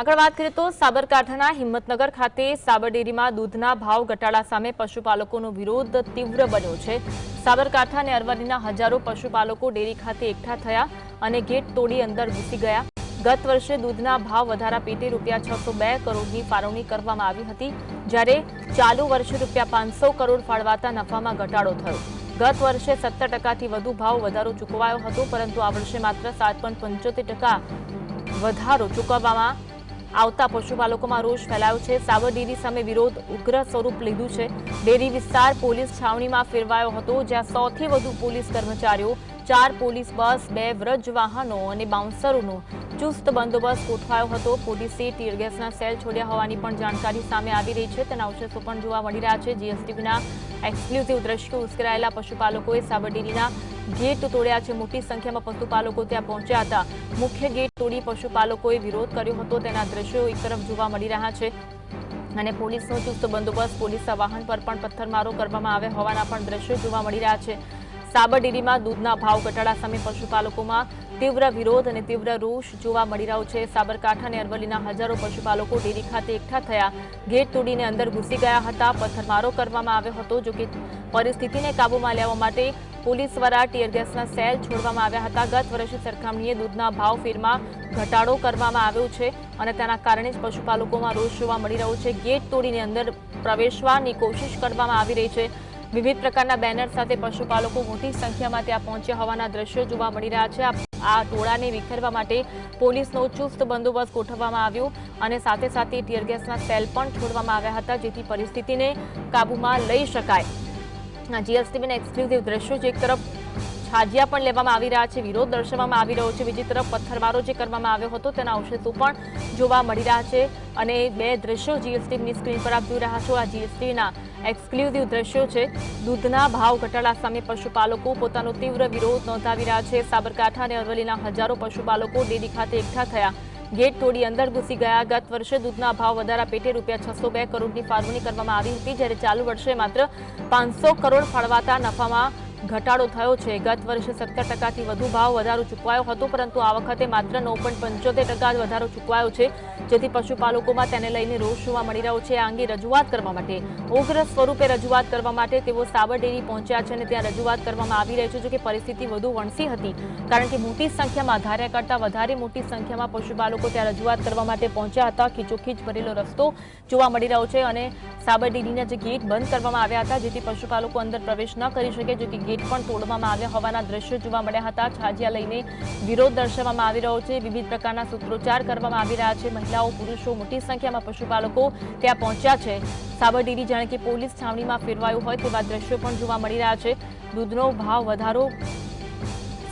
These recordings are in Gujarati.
આગળ વાત કરીએ તો સાબરકાંઠાના હિંમતનગર ખાતે સાબરડેરીમાં દૂધના ભાવ ઘટાડા સામે પશુપાલકોનો વિરોધ તીવ્ર બન્યો છે. સાબરકાંઠા અને અરવલ્લીના હજારો પશુપાલકો ડેરી ખાતે એકઠા થયા અને ગેટ તોડી અંદર ઘૂસી ગયા. ગત વર્ષે દૂધના ભાવ વધારા પેટે રૂપિયા છસો બે કરોડની ફાળવણી કરવામાં આવી હતી, જ્યારે ચાલુ વર્ષે રૂપિયા પાંચસો કરોડ ફાળવાતા નફામાં ઘટાડો થયો. ગત વર્ષે સત્તર ટકાથી વધુ ભાવ વધારો ચૂકવાયો હતો, પરંતુ આ વર્ષે માત્ર સાત પોઈન્ટ પંચોતેર ટકા વધારો ચૂકવવામાં આવતા પશુપાલકોમાં રોષ ફેલાયો છે. સાબર ડેરી સામે વિરોધ ઉગ્ર સ્વરૂપ લીધું છે. ડેરી વિસ્તાર પોલીસ છાવણીમાં ફેરવાયો હતો, જ્યાં સૌથી વધુ પોલીસ કર્મચારીઓ, ચાર પોલીસ બસ, બે વ્રજ વાહનો અને બાઉન્સરોનો ચુસ્ત બંદોબસ્ત ગોઠવાયો હતો. પોલીસે ગેસના સેલ છોડ્યા હોવાની પણ જાણકારી સામે આવી રહી છે. તેના અવશેષો પણ જોવા મળી રહ્યા છે. જીએસટીવીના એક્સક્લુઝિવ દ્રશ્યો ઉશ્કેરાયેલા પશુપાલકોએ સાબરડીલીના ગેટ તોડ્યા છે. મોટી સંખ્યામાં પશુપાલકો ત્યાં પહોંચ્યા હતા. મુખ્ય ગેટ તોડી પશુપાલકોએ વિરોધ કર્યો હતો. તેના દ્રશ્યો એક તરફ જોવા મળી રહ્યા છે અને પોલીસનો ચુસ્ત બંદોબસ્ત, પોલીસના વાહન પર પણ પથ્થરમારો કરવામાં આવ્યા હોવાના પણ દ્રશ્યો જોવા મળી રહ્યા છે. સાબરડેરીમાં દૂધના ભાવ ઘટાડા સામે પશુપાલકોમાં તીવ્ર વિરોધ અને તીવ્ર રોષ જોવા મળી રહ્યો છે. સાબરકાંઠા અને અરવલ્લીના હજારો પશુપાલકો ડેરી ખાતે એકઠા થયા. ગેટ તોડીને અંદર ઘૂસી ગયા હતા. પથ્થરમારો કરવામાં આવ્યો હતો જોકે પરિસ્થિતિને કાબૂમાં લેવા માટે પોલીસ દ્વારા ટીયર ગેસના સેલ છોડવામાં આવ્યા હતા. ગત વર્ષની સરખામણીએ દૂધના ભાવ ફેરમાં ઘટાડો કરવામાં આવ્યો છે અને તેના કારણે જ પશુપાલકોમાં રોષ જોવા મળી રહ્યો છે. ગેટ તોડીને અંદર પ્રવેશવાની કોશિશ કરવામાં આવી રહી છે. વિવિધ પ્રકારના બેનર સાથે પશુપાલકો મોટી સંખ્યામાં ત્યાં પહોંચ્યા હોવાના દ્રશ્યો જોવા મળી રહ્યા છે. આ- ટોળાને વિખેરવા માટે પોલીસનો ચુસ્ત બંદોબસ્ત ગોઠવવામાં આવ્યો અને સાથે સાથે ટીયર સેલ પણ છોડવામાં આવ્યા હતા, જેથી પરિસ્થિતિને કાબૂમાં લઈ શકાય. જીએસટીવીના એક્સક્લુઝિવ દ્રશ્યો જે એક તરફ છાજિયા પણ લેવામાં આવી રહ્યા છે, વિરોધ દર્શાવવામાં આવી રહ્યો છે, બીજી તરફ પથ્થરમારો જે કરવામાં આવ્યો હતો તેના અવશેષો પણ જોવા મળી રહ્યા છે. અને બે દ્રશ્યો જીએસટીવીની સ્ક્રીન પર આપ જોઈ રહ્યા છો. આ જીએસટીવીના એક્સક્લુઝિવ દ્રશ્યો છે. દૂધના ભાવ ઘટાડા સામે પશુપાલકો પોતાનો તીવ્ર વિરોધ નોંધાવી રહ્યા છે. સાબરકાંઠા અને અરવલ્લીના હજારો પશુપાલકો ડેરી ખાતે એકઠા થયા. ગેટ તોડી અંદર ઘૂસી ગયા. ગત વર્ષે દૂધના ભાવ વધારા પેટે રૂપિયા છસો બે કરોડની ફાળવણી કરવામાં આવી હતી. જ્યારે ચાલુ વર્ષે માત્ર પાંચસો કરોડ ફાળવાતા નફામાં ઘટાડો થયો છે. ગત વર્ષે સત્તર ટકાથી વધુ ભાવ વધારો ચૂકવાયો હતો, પરંતુ આ વખતે માત્ર નવ પોઈન્ટ પંચોતેર ટકા વધારો ચૂકવાયો છે. જેથી પશુપાલકોમાં તેને લઈને રોષ જોવા મળી રહ્યો છે. આ અંગે રજૂઆત કરવા માટે, ઉગ્ર સ્વરૂપે રજૂઆત કરવા માટે તેઓ સાબર ડેરી પહોંચ્યા છે અને ત્યાં રજૂઆત કરવામાં આવી રહી છે જો કે પરિસ્થિતિ વધુ વણસી હતી. કારણ કે મોટી સંખ્યામાં ધાર્યા કરતાં વધારે મોટી સંખ્યામાં પશુપાલકો ત્યાં રજૂઆત કરવા માટે પહોંચ્યા હતા. ખીચોખીચ ભરેલો રસ્તો જોવા મળી રહ્યો છે અને સાબર ડેરીના જે ગેટ બંધ કરવામાં આવ્યા હતા, જેથી પશુપાલકો અંદર પ્રવેશ ન કરી શકે જેથી ગેટ પણ તોડવામાં આવ્યા હોવાના દ્રશ્યો જોવા મળ્યા હતા. છાજિયા લઈને વિરોધ દર્શાવવામાં આવી રહ્યો છે. વિવિધ પ્રકારના સૂત્રોચ્ચાર કરવામાં આવી રહ્યા છે. મહિલાઓ, પુરુષો, મોટી સંખ્યામાં પશુપાલકો ત્યાં પહોંચ્યા છે. સાબરડીરી જાણે કે પોલીસ છાવણીમાં ફેરવાયું હોય તેવા દ્રશ્યો પણ જોવા મળી રહ્યા છે. દૂધનો ભાવ વધારો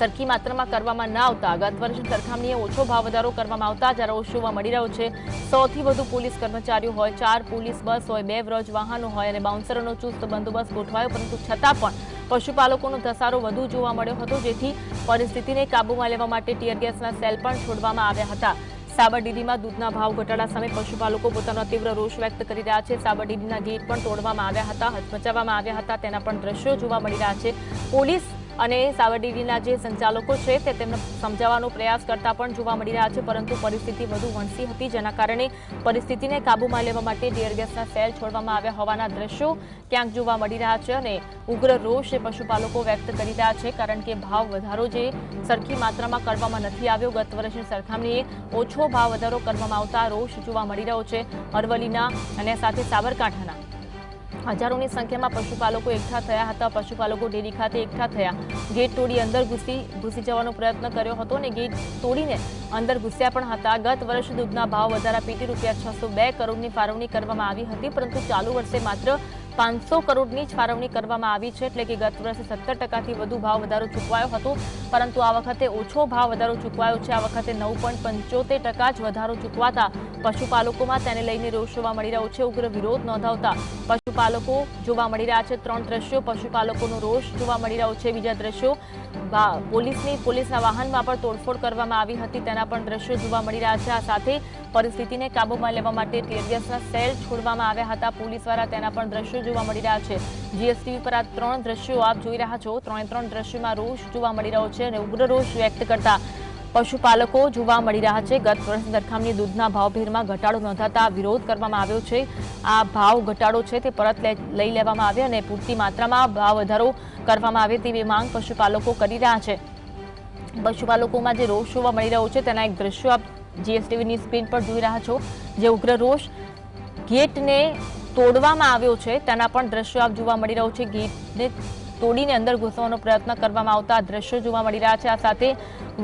સરખી માત્રામાં કરવામાં ન આવતા. ગત વર્ષની સરખામણીએ ઓછો ભાવ વધારો કરવામાં આવતા જ્યારે જોવા મળી રહ્યો છે. સૌથી વધુ પોલીસ કર્મચારીઓ હોય, ચાર પોલીસ બસ હોય, બે વ્રજ વાહનો હોય અને બાઉન્સરોનો ચુસ્ત બંદોબસ્ત ગોઠવાયો, પરંતુ છતાં પણ પશુપાલકોનો ધસારો વધુ જોવા મળ્યો હતો, જેથી પરિસ્થિતિને કાબૂમાં લેવા માટે ટીયર ગેસના સેલ પણ છોડવામાં આવ્યા હતા. સાબરડીડીમાં દૂધના ભાવ ઘટાડા સામે પશુપાલકો પોતાનો તીવ્ર રોષ વ્યક્ત કરી રહ્યા છે. સાબરડેરીના ગેટ પણ તોડવામાં આવ્યા હતા હચમચાવવામાં આવ્યા હતા. તેના પણ દ્રશ્યો જોવા મળી રહ્યા છે. પોલીસ અને સાવરડીના જે સંચાલકો છે તે તેમને સમજાવવાનો પ્રયાસ કરતા પણ જોવા મળી રહ્યા છે, પરંતુ પરિસ્થિતિ વધુ વણસી હતી, જેના કારણે પરિસ્થિતિને કાબૂમાં લેવા માટે ગેસના સેલ છોડવામાં આવ્યા હોવાના દ્રશ્યો ક્યાંક જોવા મળી રહ્યા છે અને ઉગ્ર રોષ પશુપાલકો વ્યક્ત કરી રહ્યા છે, કારણ કે ભાવ વધારો જે સરખી માત્રામાં કરવામાં નથી આવ્યો. ગત વર્ષની સરખામણીએ ઓછો ભાવ વધારો કરવામાં આવતા રોષ જોવા મળી રહ્યો છે અરવલ્લીના અને સાથે સાબરકાંઠાના. હજારોની સંખ્યામાં પશુપાલકો એકઠા થયા હતા. પશુપાલકો ડેરી ખાતે એકઠા થયા. ગેટ તોડી અંદર ઘૂસી ઘૂસી જવાનો પ્રયત્ન કર્યો હતો અને ગેટ તોડીને અંદર ઘૂસ્યા પણ હતા. ગત વર્ષે દૂધના ભાવ વધારા પેટી રૂપિયા છસો બે કરોડની ફાળવણી કરવામાં આવી હતી, પરંતુ ચાલુ વર્ષે માત્ર પાંચસો કરોડની જ ફાળવણી કરવામાં આવી છે, એટલે કે ગત વર્ષે સત્તર ટકાથી વધુ ભાવ વધારો ચૂકવાયો હતો. પરંતુ આ વખતે ઓછો ભાવ વધારો ચૂકવાયો છે. આ વખતે નવ પોઈન્ટ પંચોતેર ટકા જ વધારો ચૂકવાતા પશુપાલકોમાં તેને લઈને રોષ જોવા મળી રહ્યો છે. ઉગ્ર વિરોધ નોંધાવતા પશુપાલકો જોવા મળી રહ્યા છે. ત્રણ દ્રશ્યો, પશુપાલકોનો રોષ જોવા મળી રહ્યો છે. બીજા દ્રશ્યો પોલીસની, પોલીસના વાહનમાં પણ તોડફોડ કરવામાં આવી હતી. તેના પણ દ્રશ્યો જોવા મળી રહ્યા છે. આ સાથે પરિસ્થિતિને કાબૂમાં લેવા માટે ટીઆરએસના સેલ છોડવામાં આવ્યા હતા. પોલીસ દ્વારા તેના પણ દ્રશ્યો જોવા મળી રહ્યા છે. જીએસટીવી પર આ ત્રણ દ્રશ્યો આપ જોઈ રહ્યા છો. ત્રણે ત્રણ દ્રશ્યોમાં રોષ જોવા મળી રહ્યો છે અને ઉગ્ર રોષ વ્યક્ત કરતા પશુપાલકો જોવા મળી રહ્યા છે. ગત વર્ષની સરખામણી દૂધના ભાવભેરમાં ઘટાડો નોંધાતા વિરોધ કરવામાં આવ્યો છે. આ ભાવ ઘટાડો છે તે પરત લઈ લેવામાં આવે અને પૂરતી માત્રામાં ભાવ વધારો કરવામાં આવે તેવી માંગ પશુપાલકો કરી રહ્યા છે. પશુપાલકોમાં જે રોષ જોવા મળી રહ્યો છે તેના એક દ્રશ્યો આપ જીએસટીવીની સ્ક્રીન પર જોઈ રહ્યા છો. જે ઉગ્ર રોષ ગેટને તોડવામાં આવ્યો છે. તેના પણ દ્રશ્યો આપ જોવા મળી રહ્યું છે. ગેટને તોડીને અંદર ઘૂસવાનો પ્રયત્ન કરવામાં આવતા આ દ્રશ્યો જોવા મળી રહ્યા છે. આ સાથે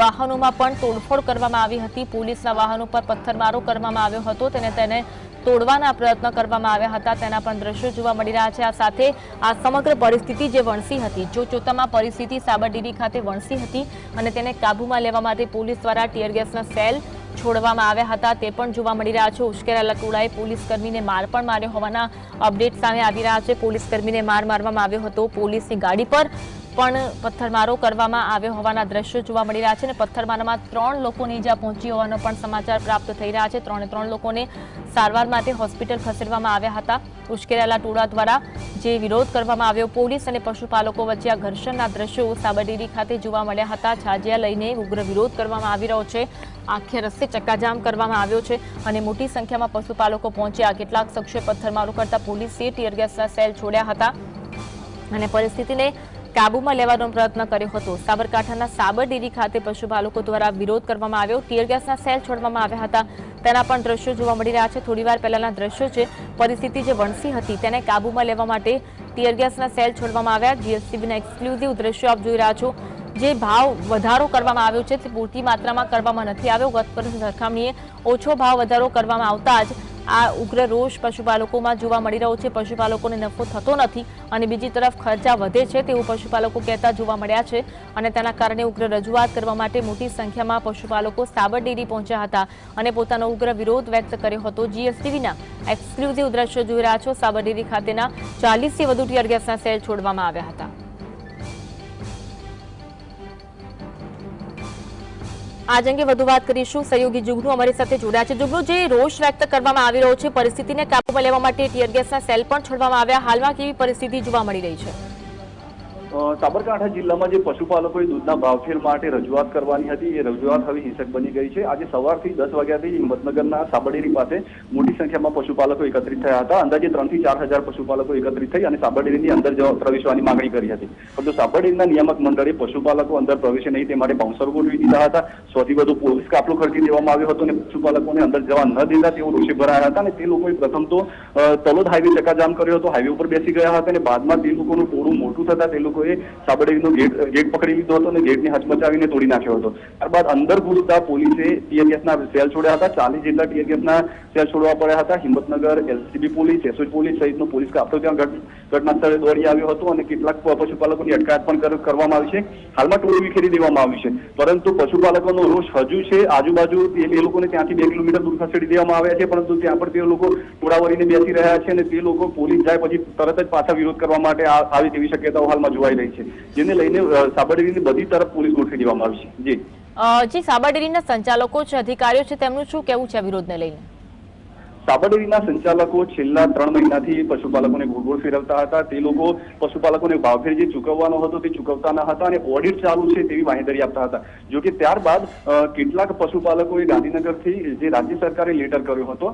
વાહનોમાં પણ તોડફોડ કરવામાં આવી હતી. પોલીસના વાહનો પર પથ્થરમારો કરવામાં આવ્યો હતો. તેને તેને તોડવાના પ્રયત્ન કરવામાં આવ્યા હતા. તેના પણ દ્રશ્યો જોવા મળી રહ્યા છે. આ સાથે આ સમગ્ર પરિસ્થિતિ જે વણસી હતી, જો ચોતામાં પરિસ્થિતિ સાબરડીરી ખાતે વણસી હતી અને તેને કાબૂમાં લેવા માટે પોલીસ દ્વારા ટીયરગેસના સેલ છોડવામાં આવ્યા હતા, તે પણ જોવા મળી રહ્યા છે. ઉશ્કેરા લકુડાએ પોલીસ કર્મીને માર પણ માર્યો હોવાના અપડેટ સામે આવી રહ્યા છે. પોલીસ કર્મીને માર મારવામાં આવ્યો હતો. પોલીસની ગાડી પર પણ પથ્થરમારો કરવામાં આવ્યો હોવાના દ્રશ્યો જોવા મળી રહ્યા છે અને પથ્થરમારામાં ત્રણ લોકોને ઇજા પહોંચી હોવાનો પણ સમાચાર પ્રાપ્ત થઈ રહ્યા છે. ત્રણે ત્રણ લોકોને સારવાર માટે હોસ્પિટલ ખસેડવામાં આવ્યા હતા. ઉશ્કેરાયેલા ટોળા દ્વારા જે વિરોધ કરવામાં આવ્યો, પોલીસ અને પશુપાલકો વચ્ચે આ ઘર્ષણના દ્રશ્યો સાબરડેરી ખાતે જોવા મળ્યા હતા. છાજિયા લઈને ઉગ્ર વિરોધ કરવામાં આવી રહ્યો છે. આખે રસ્તે ચક્કાજામ કરવામાં આવ્યો છે અને મોટી સંખ્યામાં પશુપાલકો પહોંચ્યા. કેટલાક શખ્સોએ પથ્થરમારો કરતા પોલીસે ટીયરગેસના સેલ છોડ્યા હતા અને પરિસ્થિતિને કાબૂમાં લેવાનો પ્રયત્ન કર્યો હતો. સાબરકાંઠાના સાબર ડેરી ખાતે પશુપાલકો દ્વારા વિરોધ કરવામાં આવ્યો. ટીયરગેસના સેલ છોડવામાં આવ્યા હતા. તેના પણ દ્રશ્યો જોવા મળી રહ્યા છે. થોડીવાર પહેલાના દ્રશ્યો છે. પરિસ્થિતિ જે વણસી હતી તેને કાબૂમાં લેવા માટે ટીયર ગેસના સેલ છોડવામાં આવ્યા. જીએસટીબીના એક્સક્લુઝિવ દ્રશ્યો આપ જોઈ રહ્યા છો. જે ભાવ વધારો કરવામાં આવ્યો છે તે પૂરતી માત્રામાં કરવામાં નથી આવ્યો. ગત વર્ષની સરખામણીએ ઓછો ભાવ વધારો કરવામાં આવતા જ આ ઉગ્ર રોષ પશુપાલકોમાં જોવા મળી રહ્યો છે. પશુપાલકોને નફો થતો નથી અને બીજી તરફ ખર્ચા વધે છે તેવું પશુપાલકો કહેતા જોવા મળ્યા છે અને તેના કારણે ઉગ્ર રજૂઆત કરવા માટે મોટી સંખ્યામાં પશુપાલકો સાબર ડેરી પહોંચ્યા હતા અને પોતાનો ઉગ્ર વિરોધ વ્યક્ત કર્યો હતો. જીએસટીવીના એક્સક્લુઝિવ દ્રશ્યો જોઈ રહ્યા છો. સાબર ડેરી ખાતેના ચાલીસથી વધુ ટીયર ગેસના સેલ છોડવામાં આવ્યા હતા. આજ અંગે વધુ વાત કરીશું. સહયોગી જુગનુ અમારી સાથે જોડાયા છે. જુગનુ જે રોષ વ્યક્ત કરવામાં આવી રહ્યો છે, પરિસ્થિતિને કાબૂમાં લેવા માટે ટીયર ગેસના સેલ પણ છોડવામાં આવ્યા. હાલમાં કેવી પરિસ્થિતિ જોવા મળી રહી છે? સાબરકાંઠા જિલ્લામાં જે પશુપાલકોએ દૂધના ભાવફેર માટે રજૂઆત કરવાની હતી, એ રજૂઆત હવે હિંસક બની ગઈ છે. આજે સવારથી દસ વાગ્યાથી હિંમતનગરના સાબરડેરી પાસે મોટી સંખ્યામાં પશુપાલકો એકત્રિત થયા હતા. અંદાજે ત્રણથી ચાર હજાર પશુપાલકો એકત્રિત થઈ અને સાબરડેરીની અંદર પ્રવેશવાની માંગણી કરી હતી. પરંતુ સાબરડેરીના નિયામક મંડળે પશુપાલકો અંદર પ્રવેશે નહીં, તે માટે બાઉન્સર ગોઠવી દીધા હતા. સૌથી વધુ પોલીસ કાફલો ખર્ચી દેવામાં આવ્યો હતો અને પશુપાલકોને અંદર જવા ન દેતા તેઓ રોષે ભરાયા હતા અને તે લોકોએ પ્રથમ તો તલોદ હાઈવે ચકાજામ કર્યો હતો. હાઈવે ઉપર બેસી ગયા હતા અને બાદમાં તે લોકોનું ટોળું મોટું થતા તે લોકોએ સાબરડેરીનો ગેટ ગેટ પકડી લીધો હતો અને ગેટને હચમચાવીને તોડી નાખ્યો હતો. ત્યારબાદ અંદર ઘૂસતા પોલીસે ટીયર ગેસના સેલ છોડ્યા હતા. ચાલીસ જેટલા ટીયર ગેસના સેલ છોડવા પડ્યા હતા. Himmatnagar, LCB police SOG police સહિતનો પોલીસ કાફલો ત્યાં ઘટના સ્થળે દોડી આવ્યો હતો અને કેટલાક પશુપાલકોની અટકાયત પણ કરવામાં આવી છે. હાલમાં ટોળી વિખેરી દેવામાં આવી છે. પરંતુ પશુપાલકોનો રોષ હજુ છે. આજુબાજુ એ લોકોને ત્યાંથી બે કિલોમીટર દૂર ખસેડી દેવામાં આવ્યા છે. પરંતુ ત્યાં પણ તે લોકો ટોળા વળીને બેસી રહ્યા છે અને તે લોકો પોલીસ જાય પછી તરત જ પાછા વિરોધ કરવા માટે આવી તેવી શક્યતાઓ હાલમાં જોવાઈ રહી છે. જેને લઈને અ, સાબરડેરીની બધી તરફ પોલીસ ગોઠવી દેવામાં આવી છે. જી. જી જે સાબર સંચાલકો છે અધિકારીઓ છે તેમનું શું કહેવું છે વિરોધને લઈને? સાબરડેરીના સંચાલકો છેલ્લા ત્રણ મહિનાથી પશુપાલકોને ગોળગોળ ફેરવતા હતા. તે લોકો પશુપાલકોને ભાવફેર જે ચૂકવવાનો હતો તે ચૂકવતા ન હતા અને ઓડિટ ચાલુ છે તેવી માહિતી આપતા હતા. જો કે ત્યારબાદ કેટલાક પશુપાલકોએ ગાંધીનગરથી જે રાજ્ય સરકારે લેટર કર્યો હતો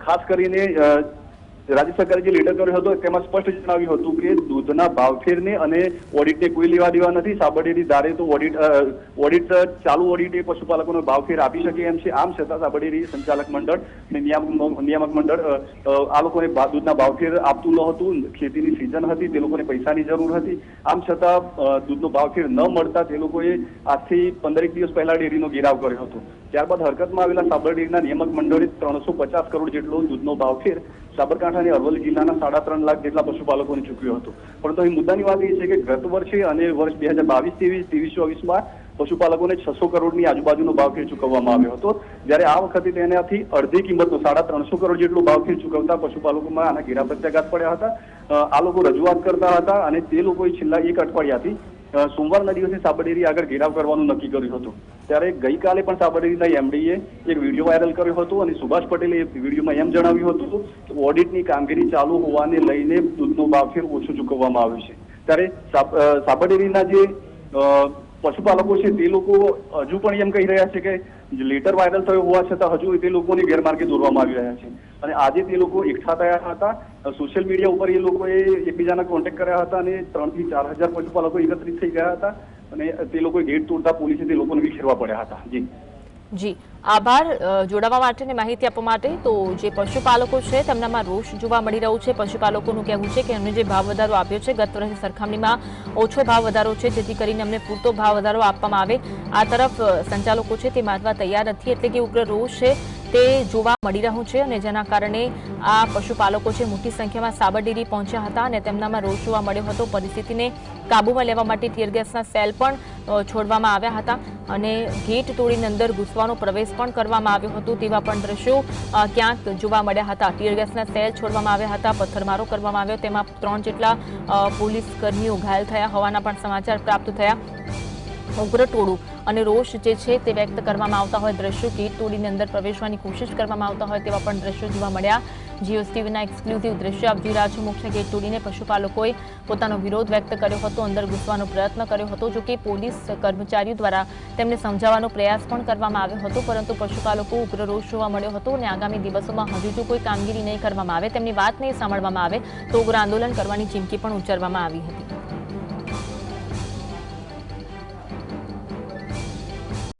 ખાસ કરીને રાજ્ય સરકારે જે લેટર કર્યો હતો, તેમાં સ્પષ્ટ જણાવ્યું હતું કે દૂધના ભાવફેરને અને ઓડિટને કોઈ લેવા દેવા નથી. સાબરડેરી ધારે તો ઓડિટ ઓડિટ ચાલુ ઓડિટ પશુપાલકોનો ભાવફેર આપી શકે એમ છે. આમ છતાં સાબરડેરી સંચાલક મંડળ નિયામક નિયામક મંડળ આ લોકોને દૂધના ભાવફેર આપતું ન હતું. ખેતીની સિઝન હતી, તે લોકોને પૈસાની જરૂર હતી. આમ છતાં દૂધનો ભાવફેર ન મળતા તે લોકોએ આજથી પંદરેક દિવસ પહેલા ડેરીનો ઘેરાવ કર્યો હતો. ત્યારબાદ હરકતમાં આવેલા સાબરડેરીના નિયામક મંડળે ત્રણસો પચાસ કરોડ જેટલો દૂધનો ભાવફેર સાબરકાંઠા અને અરવલ્લી જિલ્લાના સાડા ત્રણ લાખ જેટલા પશુપાલકોને ચૂકવ્યો હતો. પરંતુ અહીં મુદ્દાની વાત એ છે કે ગત વર્ષે અને વર્ષ બે હજાર બાવીસ ત્રેવીસ ત્રેવીસ ચોવીસમાં પશુપાલકોને છસો કરોડની આજુબાજુનો ભાવફેર ચૂકવવામાં આવ્યો હતો. જ્યારે આ વખતે તેનાથી અડધી કિંમતનો સાડા ત્રણસો કરોડ જેટલો ભાવફેર ચૂકવતા પશુપાલકોમાં આના ઘેરા પ્રત્યાઘાત પડ્યા હતા. આ લોકો રજૂઆત કરતા હતા અને તે લોકોએ છેલ્લા એક અઠવાડિયાથી સોમવારના દિવસે સાબરડેરી આગળ ઘેરાવ કરવાનું નક્કી કર્યું હતું. ત્યારે ગઈકાલે પણ સાબરડેરીના એમડીએ એક વીડિયો વાયરલ કર્યો હતો અને સુભાષ પટેલે એ વિડીયોમાં એમ જણાવ્યું હતું કે ઓડિટની કામગીરી ચાલુ હોવાને લઈને દૂધનો ભાવફેર ઓછો ચૂકવવામાં આવ્યો છે. ત્યારે સાબ- સાબરડેરીના જે પશુપાલકો છે તે લોકો હજુ પણ એમ કહી રહ્યા છે કે લેટર વાયરલ થયો હોવા છતાં હજુ તે લોકોને ગેરમાર્ગે દોરવામાં આવી રહ્યા છે. અને આજે તે લોકો એકઠા થયા હતા સોશિયલ મીડિયા ઉપર એ લોકોએ એકબીજાના કોન્ટેક્ટ કર્યા હતા અને ત્રણથી ચાર હજાર પશુપાલકો એકત્રિત થઈ ગયા હતા અને તે લોકોએ ગેટ તોડતા પોલીસે તે લોકોને વિખેરવા પડ્યા હતા. જી. જી. આભાર. જોડાવા માટે ને માહિતી આપવા માટે. તો જે પશુપાલકો છે, તેમનામાં રોષ જોવા મળી રહ્યો છે. પશુપાલકોનું કહેવું છે કે એમને જે ભાવ વધારો આપ્યો છે, ગત વર્ષની સરખામણીમાં ઓછો ભાવ વધારો છે. જેથી કરીને અમને પૂરતો ભાવ વધારો આપવામાં આવે. આ તરફ સંચાલકો છે તે માનવા તૈયાર નથી. એટલે કે ઉગ્ર રોષ છે. તે જોવા મળી રહ્યું છે અને જેના કારણે આ પશુપાલકો છે મોટી સંખ્યામાં સાબરડેરી પહોંચ્યા હતા અને તેમનામાં રોષ જોવા મળ્યો હતો. પરિસ્થિતિને કાબૂમાં લેવા માટે ટીયર ગેસના સેલ પણ છોડવામાં આવ્યા હતા અને ગેટ તોડીને અંદર ઘૂસવાનો પ્રવેશ પણ કરવામાં આવ્યો હતો તેવા પણ દ્રશ્યો ક્યાંક જોવા મળ્યા હતા. ટીયર ગેસના સેલ છોડવામાં આવ્યા હતા, પથ્થરમારો કરવામાં આવ્યો, તેમાં ત્રણ જેટલા પોલીસ કર્મીઓ ઘાયલ થયા હોવાના પણ સમાચાર પ્રાપ્ત થયા. ઉગ્ર ટોળું અને રોષ જે છે તે વ્યક્ત કરવામાં આવતા હોય દ્રશ્યો ગેટ તોડીને અંદર પ્રવેશવાની કોશિશ કરવામાં આવતા હોય તેવા પણ દ્રશ્યો જોવા મળ્યા. જીઓસ ટીવીના એક્સક્લુઝિવ દ્રશ્યો આપ જોઈ રહ્યા છો મુખ્ય ગેટ તોડીને પશુપાલકોએ પોતાનો વિરોધ વ્યક્ત કર્યો હતો, અંદર ઘૂસવાનો પ્રયત્ન કર્યો હતો, જો કે પોલીસ કર્મચારીઓ દ્વારા તેમને સમજાવવાનો પ્રયાસ પણ કરવામાં આવ્યો હતો, પરંતુ પશુપાલકો ઉગ્ર રોષ જોવા મળ્યો હતો અને આગામી દિવસોમાં હજુ જો કોઈ કામગીરી નહીં કરવામાં આવે, તેમની વાત નહીં સાંભળવામાં આવે, તો ઉગ્ર આંદોલન કરવાની ચીમકી પણ ઉચ્ચારવામાં આવી હતી.